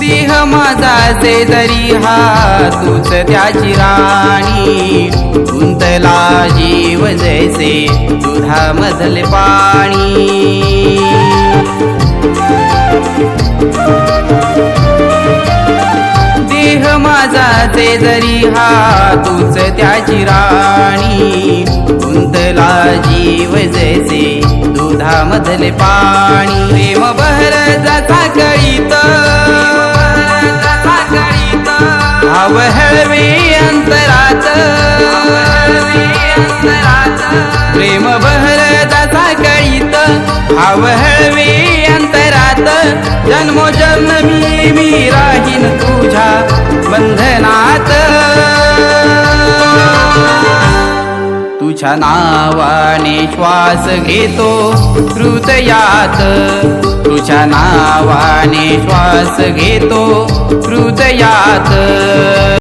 देह माझा जरी हा तूच त्याची राणी. गुंतला जीव जैसे दुधामधले पाणी. देह माझा जरी हा तूच त्याची मधले पाणी प्रेम बहर जाता कळीत भाव हळवे अंतरात. प्रेम बहर जाता कळीत भाव हळवे अंतरात. जन्मोजन्म मी मी राहीन. तुझ्या नावाने श्वास घेतो हृदयात. तुझ्या नावाने श्वास घेतो हृदयात.